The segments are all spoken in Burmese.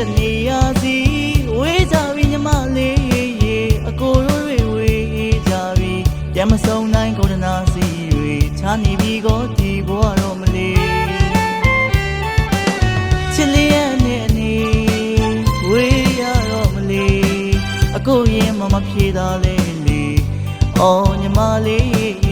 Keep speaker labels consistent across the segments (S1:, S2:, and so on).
S1: တနေရာစီဝေးကြပြီညမလေးရေအကိုတို့တွေဝေးကြပြီပြန်မဆုံးနိုင်ကိုဒနာစီ၍ခြားနေပြီကိုဒီဘဝတော့မလေးချစ်လျက်နဲ့အနေဝေးရတော့မလေးအကိုရင်မမဖြေတာလေလေအော်ညမလေး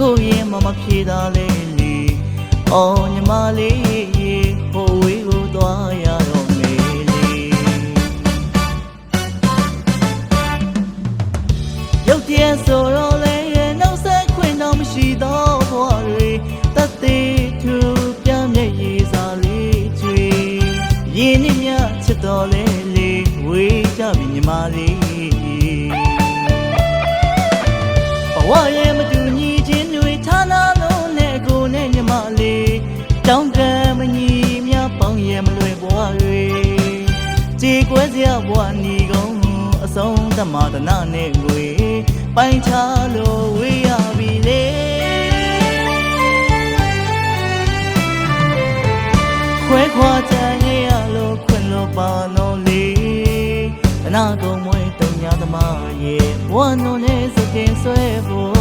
S1: ကိုရင်မမဖြေတာလေလေအော်ညီမလေးရေဟိုဝေးကိုသွားရတော့မေလေရုပ်တရက်ဆိုတော့လေနှုတ်ဆက်ခွင့်တော့မရှိတော့ဘဝတွေတတ်သေးသူပြမျက်ရည်စာလေးကျွေရင်းနှီးမြချစ်တော်လေလေဝေးကြပြီညီမလေးဘဝရဲ့ ဘဝနီကုန်အဆုံးသမာဒနာနဲ့ငွေပိုင်ချလို့ဝေးရပြီလေခွဲခွာကြရဲ့ရလို့ခွင့်လို့ပါတော့လေအနာကုန်မွေးတုံညာသမားရဲ့ဘဝနုံနဲ့စကင်ဆွဲဖို့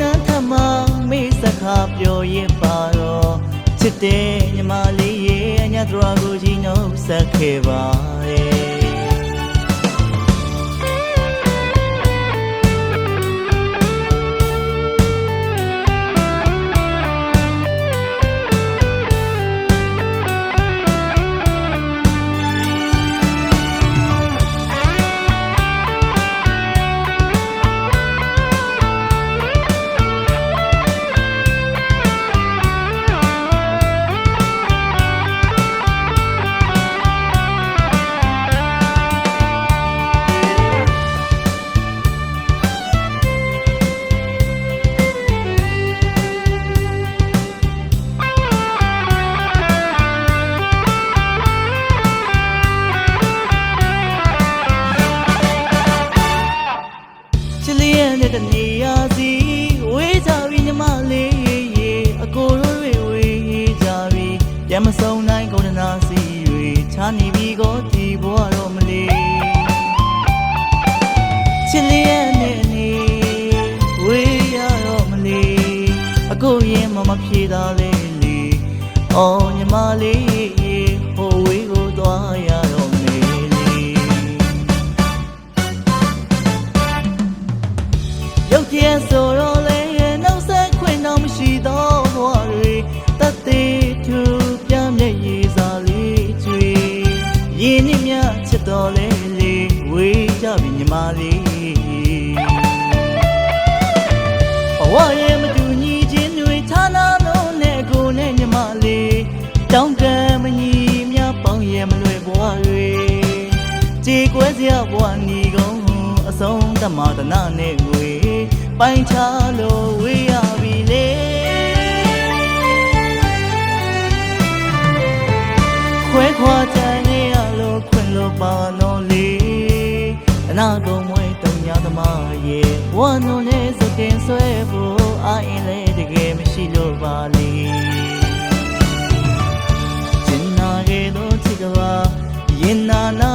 S1: ငွေဘုံနှမ်းထမမေးစကားပြောရင်ပါတော့ချစ်တဲ့ညီမလေးရဲ့အညာတော်ကိုကြီးနှုတ်ဆက်ခဲ့ပါရဲ့ ပြီပြန်မဆုံး ကြေကွဲစရာဘဝနီကုန်အဆုံးသမာဒနာနဲ့ငွေပိုင်ချလို့ဝေးရပြီလေခွဲခွာကြနေရလို့ခွင့်လို့ပါတော့လေအနာကုန်မွေးတုံညာသမားရဲ့ဝါနုံနဲ့စကင်ဆွဲဖို့အာရင်လေတကယ်မရှိလို့ပါလေကျင်နာခဲ့သောချစ်ကပါရင်နာနာ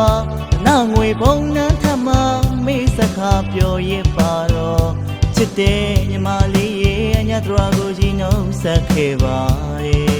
S1: နဲ့ခွဲခွာအနာငွေဘုံနှမ်းထမမေးစကားပြောရင်ပါတော့ချစ်တဲ့ညီမလေးရဲ့အညာတော်ကိုကြီးနှုတ်ဆက်ခဲ့ပါရဲ့